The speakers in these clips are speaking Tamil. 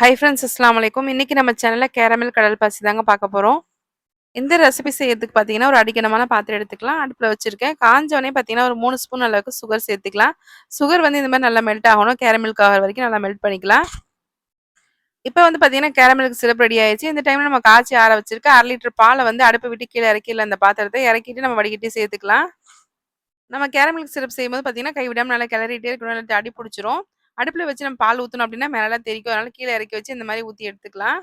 ஹை ஃப்ரெண்ட்ஸ் அஸ்லாம் வலைக்கும் இன்றைக்கி நம்ம சேனலில் கேரமல் கடல் பாசி தாங்க பார்க்க போகிறோம் இந்த ரெசிபி செய்யறதுக்கு பார்த்தீங்கன்னா ஒரு அடிக்கணமான பாத்திரம் எடுத்துக்கலாம். அடுப்பில் வச்சுருக்கேன். காஞ்சோடனே பார்த்தீங்கன்னா ஒரு மூணு ஸ்பூன் அளவுக்கு சுகர் சேர்த்துக்கலாம். சுகர் வந்து இந்த மாதிரி நல்லா மெல்ட் ஆகணும். கேரமில்க் ஆகிற வரைக்கும் நல்லா மெல்ட் பண்ணிக்கலாம். இப்போ வந்து பார்த்தீங்கன்னா கேரமிலுக்கு சிறப்பு ரெடி ஆயிடுச்சு. இந்த டைமில் நம்ம காய்ச்சி ஆற வச்சிருக்க அரை லிட்டர் பாலை வந்து அடுப்பு விட்டு கீழே இறக்கிடல அந்த பாத்திரத்தை இறக்கிட்டு நம்ம வடிகட்டி சேர்த்துக்கலாம். நம்ம கேரமிலுக்கு சிறப்பு செய்யும்போது பார்த்தீங்கன்னா கைவிடாமல் நல்லா கிளறிட்டே இருக்கணும். அடி பிடிச்சிரும். அடுப்பில் வச்சு நம்ம பால் ஊற்றணும் அப்படின்னா மேலே தெரிக்கும். அதனால கீழே இறக்கி வச்சு இந்த மாதிரி ஊற்றி எடுத்துக்கலாம்.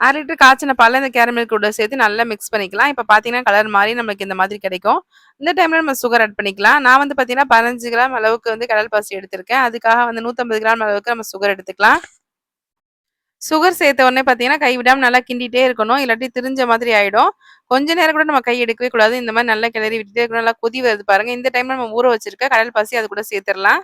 அரை லிட்டர் காய்ச்சின பாலில் இந்த கேரமில் கூட சேர்த்து நல்லா மிக்ஸ் பண்ணிக்கலாம். இப்போ பார்த்தீங்கன்னா கலர் மாதிரி நம்மளுக்கு இந்த மாதிரி கிடைக்கும். இந்த டைமில் நம்ம சுகர் ஆட் பண்ணிக்கலாம். நான் வந்து பார்த்தீங்கன்னா பதினஞ்சு கிராம் அளவுக்கு வந்து கடல் பாசி எடுத்திருக்கேன். அதுக்காக வந்து நூற்றம்பது கிராம் அளவுக்கு நம்ம சுகர் எடுத்துக்கலாம். சுகர் சேர்த்த உடனே பார்த்தீங்கன்னா கை விடாமல் நல்லா கிண்டிகிட்டே இருக்கணும். இல்லாட்டி திரிஞ்ச மாதிரி ஆகிடும் கொஞ்ச நேரம் கூட நம்ம கை எடுக்கவே கூடாது. இந்த மாதிரி நல்லா கிளறி விட்டுட்டே இருக்கணும். நல்லா கொதி வருது பாருங்கள் இந்த டைமில் நம்ம ஊற வச்சிருக்க கடல் பாசி அது கூட சேர்த்துடலாம்.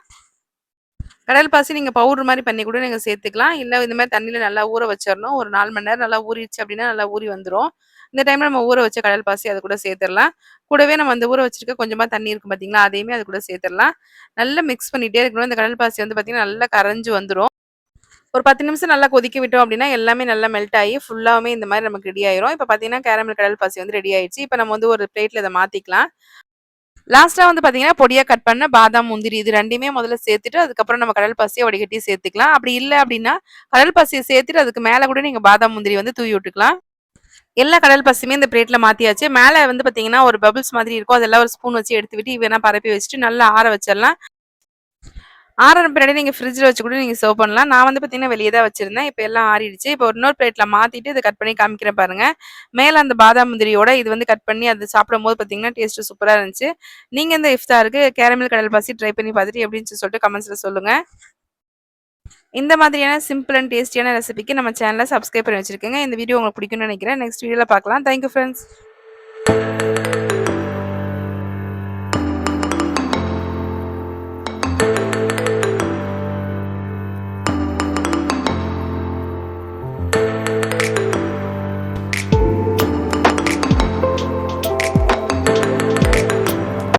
கடல் பாசி நீங்கள் பவுடர் மாதிரி பண்ணி கூட நீங்கள் சேர்த்துக்கலாம். இல்லை இந்த மாதிரி தண்ணியில் நல்லா ஊற வச்சிடணும் ஒரு நாலு மணி நேரம் நல்லா ஊறிடுச்சு அப்படின்னா நல்லா ஊறி வந்துடும் இந்த டைமில் நம்ம ஊற வச்ச கடல் பாசி அது கூட சேர்த்துடலாம். கூடவே நம்ம அந்த ஊற வச்சிருக்க கொஞ்சமாக தண்ணி இருக்கும் பார்த்தீங்களா அதையுமே அது கூட சேர்த்துடலாம். நல்லா மிக்ஸ் பண்ணிகிட்டே இருக்கணும். இந்த கடல் பாசி வந்து பார்த்தீங்கன்னா நல்லா கரைஞ்சு வந்துடும் ஒரு பத்து நிமிஷம் நல்லா கொதிக்க விட்டோம் அப்படின்னா எல்லாமே நல்லா மெல்ட் ஆகி ஃபுல்லாகவே இந்த மாதிரி நமக்கு ரெடி ஆயிரும். இப்போ பார்த்தீங்கன்னா கேரமல் கடல் பாசி வந்து ரெடி ஆயிடுச்சு. இப்போ நம்ம வந்து ஒரு பிளேட்டில் இதை மாற்றிக்கலாம் லாஸ்ட்டாக வந்து பார்த்தீங்கன்னா பொடியாக கட் பண்ண பாதாம் முந்திரி இது ரெண்டுமே முதல்ல சேர்த்துட்டு அதுக்கப்புறம் நம்ம கடல் பாசியை வடிகட்டி சேர்த்துக்கலாம். அப்படி இல்லை அப்படின்னா கடல் பாசியை சேர்த்துட்டு அதுக்கு மேலே கூட நீங்கள் பாதாம் முந்திரி வந்து தூவி விட்டுக்கலாம். எல்லா கடல் பசியுமே இந்த பிளேட்டில் மாற்றியாச்சு மேலே வந்து பார்த்தீங்கன்னா ஒரு பபிள்ஸ் மாதிரி இருக்கும். அதெல்லாம் ஒரு ஸ்பூன் வச்சு எடுத்து விட்டு வேணா பரப்பி வச்சுட்டு நல்லா ஆற வச்சிடலாம். ஆறுற பின்னாடி நீங்கள் ஃப்ரிட்ஜில் வச்சு கூட நீங்கள் சர்வ் பண்ணலாம். நான் வந்து பார்த்தீங்கன்னா வெளியே தான் வச்சுருந்தேன். இப்போ எல்லாம் ஆறிடுச்சு. இப்போ ஒரு இன்னொரு பிளேட்டில் மாற்றிட்டு இதை கட் பண்ணி காமிக்கிறேன் பாருங்கள் மேலே அந்த பாதாம் முந்திரியோட இது வந்து கட் பண்ணி அது சாப்பிடும் போது பார்த்தீங்கன்னா டேஸ்ட்டு சூப்பராக இருந்துச்சு. நீங்கள் இந்த இஃப்தாருக்கு கேரமில் கடல் பாசி ட்ரை பண்ணி பார்த்துட்டு எப்படின்னு சொல்லிட்டு கமெண்ட்ஸில் சொல்லுங்கள் இந்த மாதிரியான சிம்பிள் அண்ட் டேஸ்டியான ரெசிபிக்கு நம்ம சேனலை சப்ஸ்கிரைப் பண்ணி வச்சுருக்கேங்க. இந்த வீடியோ உங்களுக்கு பிடிக்கும்னு நினைக்கிறேன். நெக்ஸ்ட் வீடியோவில் பார்க்கலாம். Thank you friends